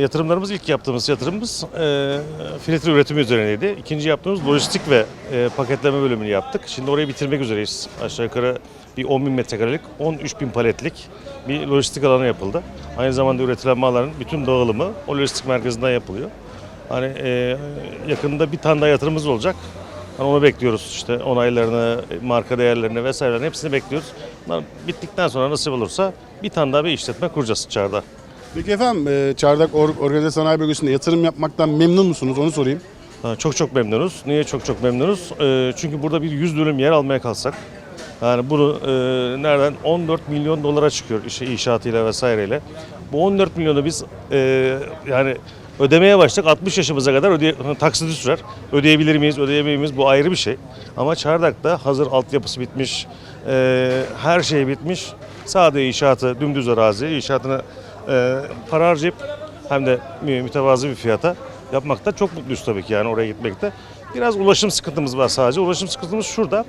Yatırımlarımız ilk yaptığımız yatırımımız e, filtre üretimi üzerineydi. İkinci yaptığımız lojistik ve e, paketleme bölümünü yaptık. Şimdi orayı bitirmek üzereyiz. Aşağı yukarı bir 10 bin metrekarelik, 13 bin paletlik bir lojistik alanı yapıldı. Aynı zamanda üretilen malların bütün dağılımı o lojistik merkezinden yapılıyor. Hani e, yakında bir tane daha yatırımımız olacak. Hani onu bekliyoruz işte onaylarını, marka değerlerini vesairelerini hepsini bekliyoruz. Bunlar bittikten sonra nasip olursa bir tane daha bir işletme kuracağız çağda. Peki efendim e, Çardak Or- Organize Sanayi Bölgesi'nde yatırım yapmaktan memnun musunuz onu sorayım. Çok çok memnunuz. Niye çok çok memnunuz? Ee, çünkü burada bir 100 dönüm yer almaya kalksak, yani bunu e, nereden 14 milyon dolara çıkıyor işte inşaatıyla vesaireyle. Bu 14 milyonu biz e, yani ödemeye başladık 60 yaşımıza kadar ödeye, taksidi sürer. Ödeyebilir miyiz, ödeyemeyiz miyiz bu ayrı bir şey. Ama Çardak'ta hazır altyapısı bitmiş, e, her şey bitmiş. Sadece inşaatı, dümdüz arazi, inşaatını e, para harcayıp hem de mü- mütevazı bir fiyata yapmakta çok mutluyuz tabii ki yani oraya gitmekte. Biraz ulaşım sıkıntımız var sadece. Ulaşım sıkıntımız şurada.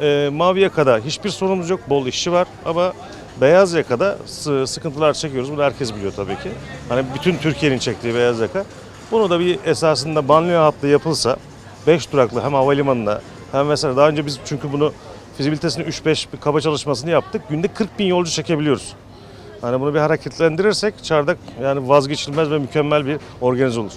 Ee, Mavi Yaka'da hiçbir sorunumuz yok. Bol işçi var ama Beyaz Yaka'da sı- sıkıntılar çekiyoruz. Bunu herkes biliyor tabii ki. Hani bütün Türkiye'nin çektiği Beyaz Yaka. Bunu da bir esasında banliyö hattı yapılsa 5 duraklı hem havalimanına hem mesela daha önce biz çünkü bunu fizibilitesini 3-5 bir kaba çalışmasını yaptık. Günde 40 bin yolcu çekebiliyoruz. Hani bunu bir hareketlendirirsek Çardak yani vazgeçilmez ve mükemmel bir organize olur.